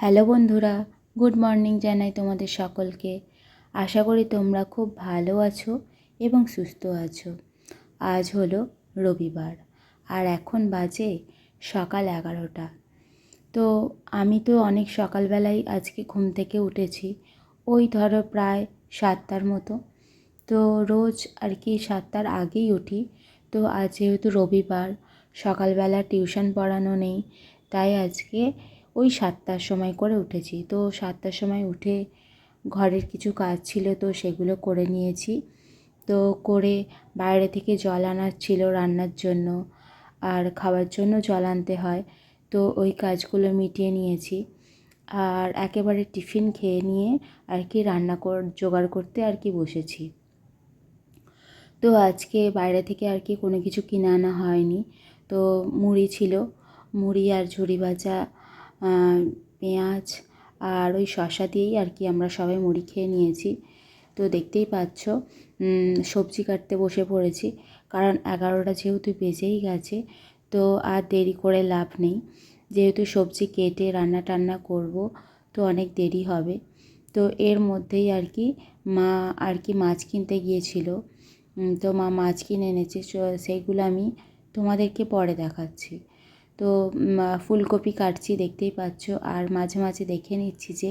Hello বন্ধুরা, good morning জানাই তোমাদের সকলকে। আশা করি তোমরা খুব ভালো আছো এবং সুস্থ আছো। আজ হলো রবিবার আর এখন বাজে সকাল এগারোটা। তো আমি তো অনেক সকালবেলায় আজকে ঘুম থেকে উঠেছি, ওই ধরো প্রায় সাতটার মতো। তো রোজ আর কি সাতটার আগেই উঠি। তো আজ যেহেতু রবিবার, সকালবেলা টিউশন পড়ানো নেই, তাই আজকে ওই সাতটার সময় করে উঠেছি। তো সাতটার সময় উঠে ঘরের কিছু কাজ ছিল তো সেগুলো করে নিয়েছি। তো করে বাইরে থেকে জল আনার ছিল রান্নার জন্য আর খাওয়ার জন্য জল আনতে হয়। তো ওই কাজগুলো মিটিয়ে নিয়েছি। আর একেবারে টিফিন খেয়ে নিয়ে আর কি রান্না কর, জোগাড় করতে আর কি বসেছি। তো আজকে বাইরে থেকে আর কি কোনো কিছু কিনে আনা হয়নি। তো মুড়ি ছিল। মুড়ি আর ঝুড়ি ভাজা পেঁয়াজ আর ওই শসা দিয়েই আর কি আমরা সবাই মুড়ি খেয়ে নিয়েছি। তো দেখতেই পাচ্ছ সবজি কাটতে বসে পড়েছি। কারণ এগারোটা যেহেতু বেজেই গেছে, তো আর দেরি করে লাভ নেই। যেহেতু সবজি কেটে রান্না টান্না করব, তো অনেক দেরি হবে। তো এর মধ্যেই আর কি মা আর কি মাছ কিনতে গিয়েছিল। তো মা মাছ কিনে এনেছে সেইগুলো আমি তোমাদেরকে পরে দেখাচ্ছি। তো ফুলকপি কাটছি, দেখতেই পাচ্ছ। আর মাঝে মাঝে দেখে নিচ্ছি যে,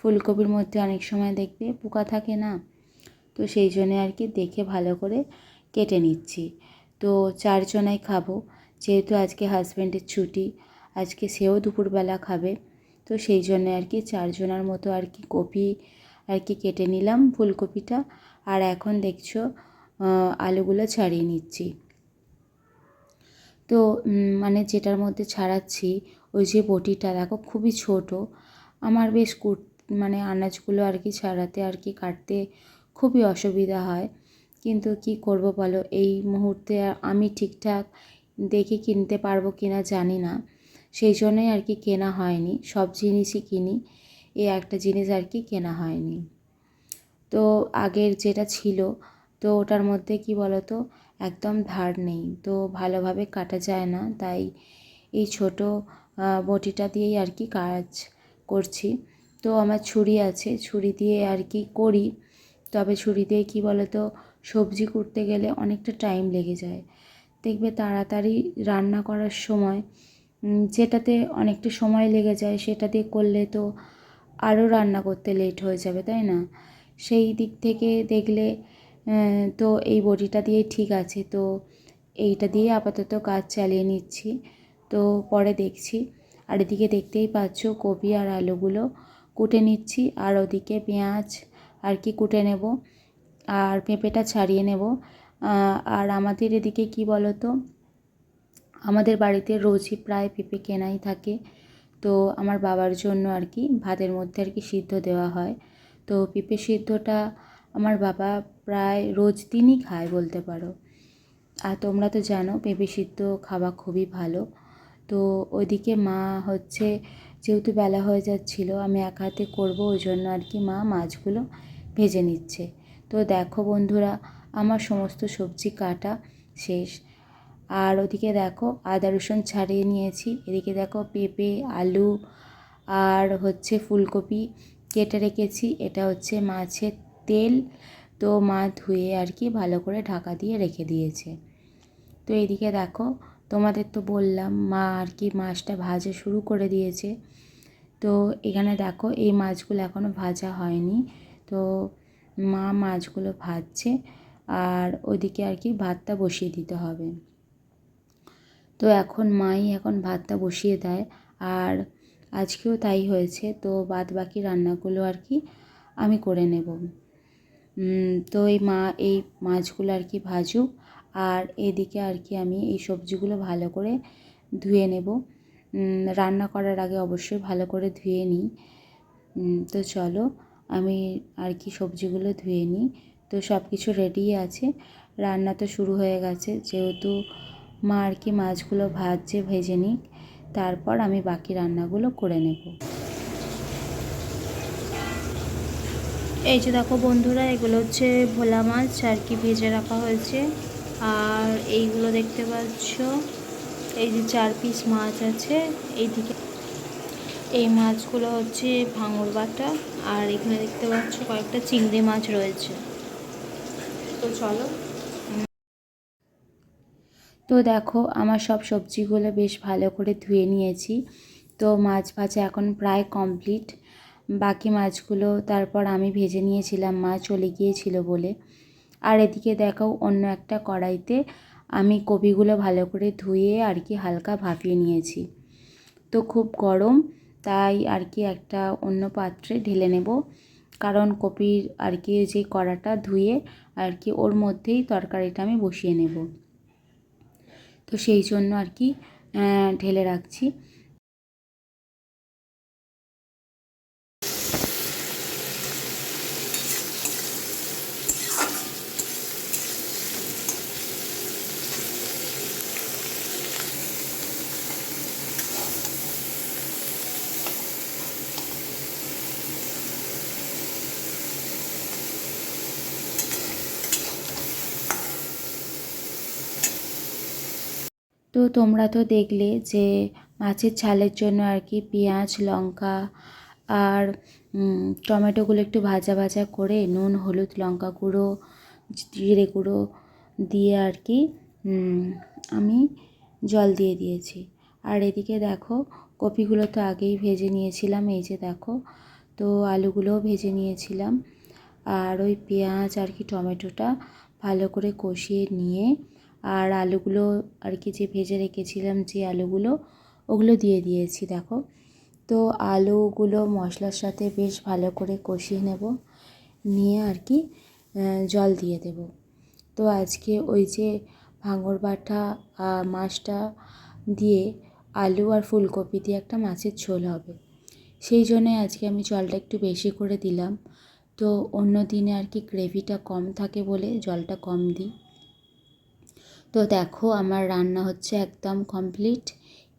ফুলকপির মধ্যে অনেক সময় দেখবে পোকা থাকে না? তো সেই জন্যে আর কি দেখে ভালো করে কেটে নিচ্ছি। তো চারজনাই খাব, যেহেতু আজকে হাজব্যান্ডের ছুটি, আজকে সেও দুপুরবেলা খাবে। তো সেই জন্য আর কি চারজনার মতো আর কি কপি আর কি কেটে নিলাম ফুলকপিটা। আর এখন দেখছ আলুগুলো ছাড়িয়ে নিচ্ছি। তো মানে যেটার মধ্যে ছাড়াচ্ছি, ওই যে বটিটা, দেখো খুবই ছোট। আমার বেশ কুট মানে আনাজগুলো আর কি ছাড়াতে আর কি কাটতে খুবই অসুবিধা হয়। কিন্তু কি করব বলো, এই মুহূর্তে আমি ঠিকঠাক দেখে কিনতে পারব কিনা জানি না। সেই জন্যই আর কি কেনা হয়নি, সব জিনিসই কিনি এই একটা জিনিস আর কি কেনা হয়নি। তো আগের যেটা ছিল, তো ওটার মধ্যে কি বলো তো একদম ধার নেই। তো ভালোভাবে কাটা যায় না, তাই এই ছোট বটিটা দিয়েই আর কি কাজ করছি। তো আমার ছুরি আছে, ছুরি দিয়ে আর কি করি। তবে ছুরি দিয়ে কী বলো তো সবজি করতে গেলে অনেকটা টাইম লেগে যায়। দেখবে তাড়াতাড়ি রান্না করার সময় যেটাতে অনেকটা সময় লেগে যায় সেটা দিয়ে করলে তো আরও রান্না করতে লেট হয়ে যাবে, তাই না? সেই দিক থেকে দেখলে তো এই বডিটা দিয়ে ঠিক আছে। তো এইটা দিয়ে আপাতত কাজ চালিয়ে নিচ্ছি। তো পরে দেখছি। আর এদিকে দেখতেই পাচ্ছ কপি আর আলুগুলো কুটে নিচ্ছি। আর ওদিকে পেঁয়াজ আর কি কুটে নেব। আর পেঁপেটা ছাড়িয়ে নেব। আর আমাদের এদিকে কি বলো তো আমাদের বাড়িতে রোজই প্রায় পেঁপে কেনাই থাকে। তো আমার বাবার জন্য আর কি ভাতের মধ্যে আর কি সিদ্ধ দেওয়া হয়। তো পেঁপে সিদ্ধটা আমার বাবা প্রায় রোজ দিনই খায় বলতে পারো। আর তোমরা তো জানো, পেঁপে সিদ্ধ খাওয়া খুবই ভালো। তো ওইদিকে মা হচ্ছে, যেহেতু বেলা হয়ে যাচ্ছিল, আমি এক হাতে করব, ওই জন্য আর কি মা মাছগুলো ভেজে নিচ্ছে। তো দেখো বন্ধুরা, আমার সমস্ত সবজি কাটা শেষ। আর ওদিকে দেখো, আদা রসুন ছাড়িয়ে নিয়েছি। এদিকে দেখো পেঁপে, আলু, আর হচ্ছে ফুলকপি কেটে রেখেছি। এটা হচ্ছে মাছের তেল তো মা ধুয়ে আর কি ভালো করে ঢাকা দিয়ে রেখে দিয়েছে। তো এদিকে দেখো, তোমাদের তো বললাম, মা আর কি মাছটা ভাজা শুরু করে দিয়েছে। তো এখানে দেখো, এই মাছগুলো এখনও ভাজা হয়নি। তো মা মাছগুলো ভাজছে আর ওইদিকে আর কি ভাতটা বসিয়ে দিতে হবে। তো এখন মাই এখন ভাতটা বসিয়ে দেয় আর আজকেও তাই হয়েছে। তো বাদ বাকি রান্নাগুলো আর কি আমি করে নেব। তো এই মা, এই মাছগুলো আর কি ভাজুক। আর এদিকে আর কি আমি এই সবজিগুলো ভালো করে ধুয়ে নেব। রান্না করার আগে অবশ্যই ভালো করে ধুয়ে নিই। তো চলো, আমি আর কি সবজিগুলো ধুয়ে নিই। তো সব কিছু রেডি আছে। রান্না তো শুরু হয়ে গেছে। যেহেতু মা আর কি মাছগুলো ভাজছে, ভেজে নিক, তারপর আমি বাকি রান্নাগুলো করে নেব। এই যে দেখো বন্ধুরা, এগুলো হচ্ছে ভোলা মাছ আর কি ভেজে রাখা হয়েছে। আর এইগুলো দেখতে পাচ্ছ, এই যে চার পিস মাছ আছে, এইদিকে এই মাছগুলো হচ্ছে ভাঙর বাটা, আর এখানে দেখতে পাচ্ছ কয়েকটা চিংড়ি মাছ রয়েছে। তো চলো। তো দেখো, আমার সব সবজিগুলো বেশ ভালো করে ধুয়ে নিয়েছি। তো মাছ ভাজা এখন প্রায় কমপ্লিট। বাকি মাছগুলো তারপর আমি ভেজে নিয়েছিলাম, মা চলে গিয়েছিল বলে। আর এদিকে দেখাও অন্য একটা কড়াইতে আমি কপিগুলো ভালো করে ধুয়ে আর কি হালকা ভাপিয়ে নিয়েছি। তো খুব গরম, তাই আর কি একটা অন্য পাত্রে ঢেলে নেব। কারণ কপির আর কি যে কড়াটা ধুয়ে আর কি ওর মধ্যেই তরকারিটা আমি বসিয়ে নেব। তো সেই জন্য আর কি ঢেলে রাখছি। তো তোমরা তো দেখলে যে মাছের ছালের জন্য আর কি পেঁয়াজ, লঙ্কা আর টমেটোগুলো একটু ভাজা ভাজা করে নুন, হলুদ, লঙ্কা গুঁড়ো, জিরে গুঁড়ো দিয়ে আর কি আমি জল দিয়ে দিয়েছি। আর এদিকে দেখো কপিগুলো তো আগেই ভেজে নিয়েছিলাম, এই যে দেখো, তো আলুগুলোও ভেজে নিয়েছিলাম। আর ওই পেঁয়াজ আর কি টমেটোটা ভালো করে কষিয়ে নিয়ে আর আলুগুলো আর কি যে ভেজে রেখেছিলাম যে আলুগুলো, ওগুলো দিয়ে দিয়েছি, দেখো। তো আলুগুলো মশলার সাথে বেশ ভালো করে কষিয়ে নেব, নিয়ে আর কি জল দিয়ে দেব। তো আজকে ওই যে ভাঙর বাটা মাছটা দিয়ে আলু আর ফুলকপি দিয়ে একটা মাছের ঝোল হবে। সেই জন্যে আজকে আমি জলটা একটু বেশি করে দিলাম। তো অন্য দিনে আর কি গ্রেভিটা কম থাকে বলে জলটা কম দিই। তো দেখো, আমার রান্না হচ্ছে একদম কমপ্লিট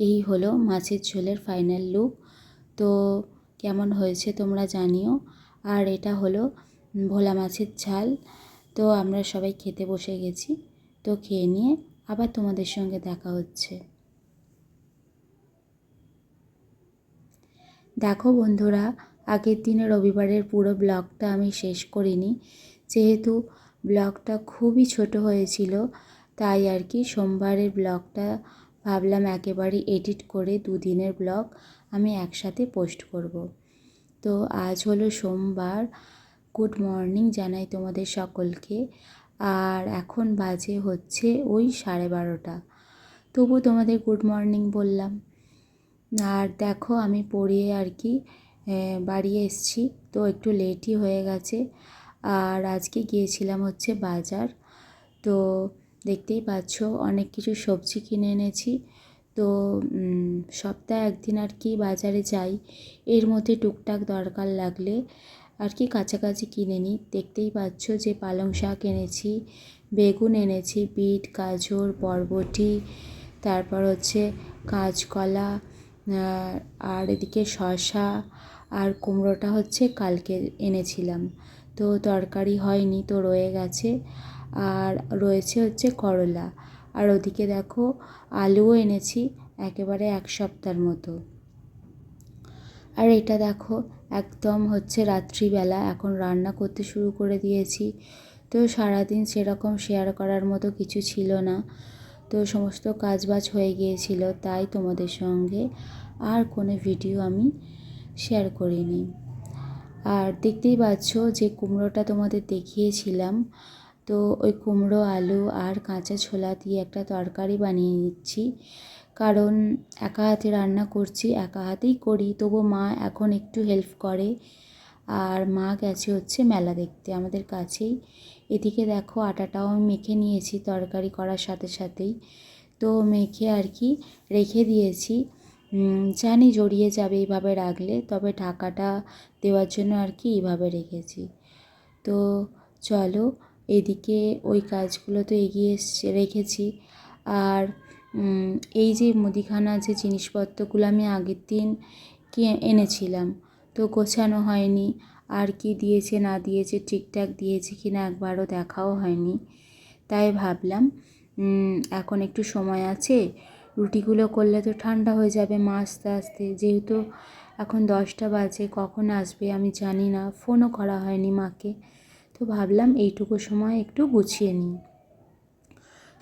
এই হলো মাছের ঝোলের ফাইনাল লুক তো কেমন হয়েছে তোমরা জানিও। আর এটা হলো ভোলা মাছের ঝাল। তো আমরা সবাই খেতে বসে গেছি। তো খেয়ে নিয়ে আবার তোমাদের সঙ্গে দেখা হচ্ছে। দেখো বন্ধুরা, আগের দিনে রবিবারের পুরো ব্লগটা আমি শেষ করিনি। যেহেতু ব্লগটা খুবই ছোট হয়েছিল তাই আর কি সোমবারের ব্লগটা ভাবলাম একেবারে এডিট করে দুদিনের ব্লগ আমি একসাথে পোস্ট করব। তো আজ হলো সোমবার। গুড মর্নিং জানাই তোমাদের সকলকে। আর এখন বাজে হচ্ছে ওই সাড়ে বারোটা। তবু তোমাদের গুড মর্নিং বললাম। আর দেখো আমি পড়িয়ে আর কি বাড়ি এসছি। তো একটু লেটই হয়ে গেছে। আর আজকে গিয়েছিলাম হচ্ছে বাজার। তো দেখতেই পাচ্ছ, অনেক কিছু সবজি কিনে এনেছি। তো সপ্তাহে একদিন আর কি বাজারে যাই, এর মধ্যে টুকটাক দরকার লাগলে আর কি কাছাকাছি কিনে নিই। দেখতেই পাচ্ছ যে পালং শাক এনেছি, বেগুন এনেছি, বিট, গাজর, বরবটি, তারপর হচ্ছে কাঁচকলা আর এদিকে শশা আর কুমড়োটা হচ্ছে কালকে এনেছিলাম। তো, তরকারি হয়নি, তো রয়ে গেছে। আর রয়েছে হচ্ছে করলা। আর ওদিকে দেখো আলুও এনেছি একেবারে এক সপ্তাহের মতো। আর এটা দেখো একদম হচ্ছে রাত্রিবেলা এখন রান্না করতে শুরু করে দিয়েছি। তো সারাদিন সেরকম শেয়ার করার মতো কিছু ছিল না। তো সমস্ত কাজবাজ হয়ে গিয়েছিল, তাই তোমাদের সঙ্গে আর কোনো ভিডিও আমি শেয়ার করিনি। আর দেখতেই পাচ্ছ যে কুমড়োটা তোমাদের দেখিয়েছিলাম। তো ওই কুমড়ো, আলু আর কাঁচা ছোলা দিয়ে একটা তরকারি বানিয়ে নিচ্ছি। কারণ একা হাতে রান্না করছি, একা হাতেই করি। তবু মা এখন একটু হেল্প করে। আর মা গেছে হচ্ছে মেলা দেখতে আমাদের কাছেই। এদিকে দেখো আটাটাও আমি মেখে নিয়েছি তরকারি করার সাথে সাথেই। তো মেখে আর কি রেখে দিয়েছি। জানি জড়িয়ে যাবে এইভাবে রাখলে, তবে ঢাকাটা দেওয়ার জন্য আর কি এইভাবে রেখেছি। তো চলো এদিকে ওই কাজগুলো তো এগিয়ে এসছে, রেখেছি। আর এই যে মুদিখানা যে জিনিসপত্রগুলো আমি আগের দিন কি এনেছিলাম, তো গোছানো হয়নি। আর কি দিয়েছে না দিয়েছে, ঠিকঠাক দিয়েছে কি না একবারও দেখাও হয়নি। তাই ভাবলাম এখন একটু সময় আছে, রুটিগুলো করলে তো ঠান্ডা হয়ে যাবে মা আস্তে আস্তে। যেহেতু এখন দশটা বাজে, কখন আসবে আমি জানি না, ফোনও করা হয়নি মাকে। তো ভাবলাম এইটুকু সময় একটু গুছিয়ে নিই।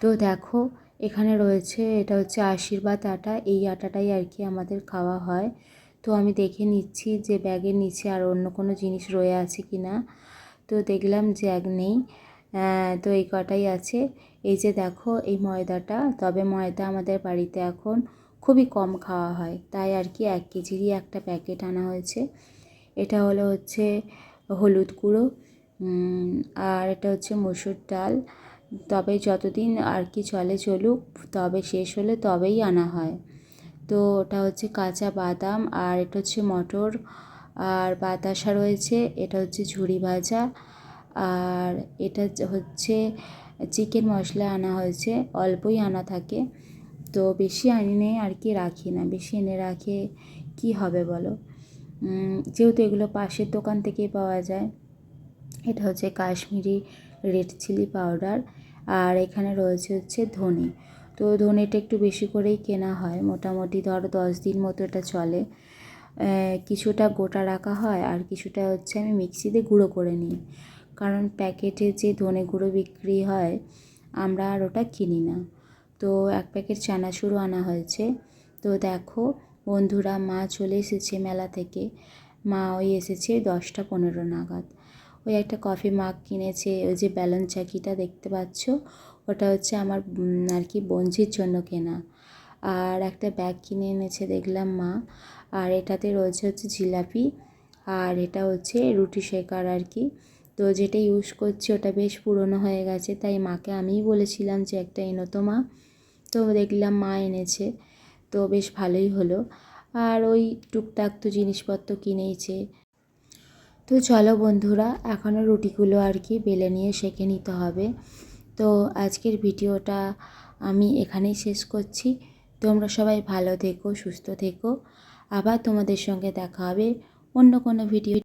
তো দেখো, এখানে রয়েছে, এটা হচ্ছে আশীর্বাদ আটা। এই আটাটাই আর কি আমাদের খাওয়া হয়। তো আমি দেখে নিচ্ছি যে ব্যাগের নিচে আর অন্য কোনো জিনিস রয়ে আছে কি না। তো দেখলাম যে এক নেই তো এই কটাই আছে। এই যে দেখো, এই ময়দাটা, তবে ময়দা আমাদের বাড়িতে এখন খুবই কম খাওয়া হয়। তাই আর কি এক কেজিরই একটা প্যাকেট আনা হয়েছে। এটা হলো হচ্ছে হলুদ গুঁড়ো। আর এটা হচ্ছে মসুর ডাল। তবে যতদিন আর কি চলে চলুক, তবে শেষ হলে তবেই আনা হয়। তো ওটা হচ্ছে কাঁচা বাদাম, আর এটা হচ্ছে মটর, আর বাতাসা রয়েছে, এটা হচ্ছে ঝুড়ি ভাজা, আর এটা হচ্ছে চিকেন মশলা আনা হয়েছে, অল্পই আনা থাকে। তো বেশি আনিনে আর কি রাখি না, বেশি এনে রাখে কি হবে বলো? যেহেতু এগুলো পাশের দোকান থেকেই পাওয়া যায়। এটা হচ্ছে কাশ্মীরি রেড চিলি পাউডার আর এখানে রয়েছে হচ্ছে ধনে। তো ধনেটা একটু বেশি করেই কেনা হয়। মোটামুটি ধরো দশ দিন মতো এটা চলে। কিছুটা গোটা রাখা হয় আর কিছুটা হচ্ছে আমি মিক্সিতে গুঁড়ো করে নিই। কারণ প্যাকেটে যে ধনে গুঁড়ো বিক্রি হয়, আমরা আর ওটা কিনি না। তো এক প্যাকেট চানাচুরও আনা হয়েছে। তো দেখো, বন্ধুরা, মা চলে এসেছে মেলা থেকে। মা ওই এসেছে দশটা পনেরো নাগাদ। ওই একটা কফি মাগ কিনেছে, ওই যে ব্যালন চাকিটা দেখতে পাচ্ছ? ওটা হচ্ছে আমার আর কি বঞ্জির জন্য কেনা। আর একটা ব্যাগ কিনে এনেছে দেখলাম মা। আর এটাতে রয়েছে হচ্ছে জিলাপি, আর এটা হচ্ছে রুটি শেকার আর কি। তো যেটা ইউজ করছি ওটা বেশ পুরনো হয়ে গেছে, তাই মাকে আমিই বলেছিলাম যে একটা এনো তো মা। তো দেখলাম মা এনেছে, তো বেশ ভালোই হলো। আর ওই টুকটাক তো জিনিসপত্র কিনেইছে। তো চলো বন্ধুরা, এখনও রুটিগুলো আর কি বেলে নিয়ে সেঁকে নিতে হবে। তো আজকের ভিডিওটা আমি এখানেই শেষ করছি। তোমরা সবাই ভালো থেকো, সুস্থ থেকো। আবার তোমাদের সঙ্গে দেখা হবে অন্য কোনো ভিডিও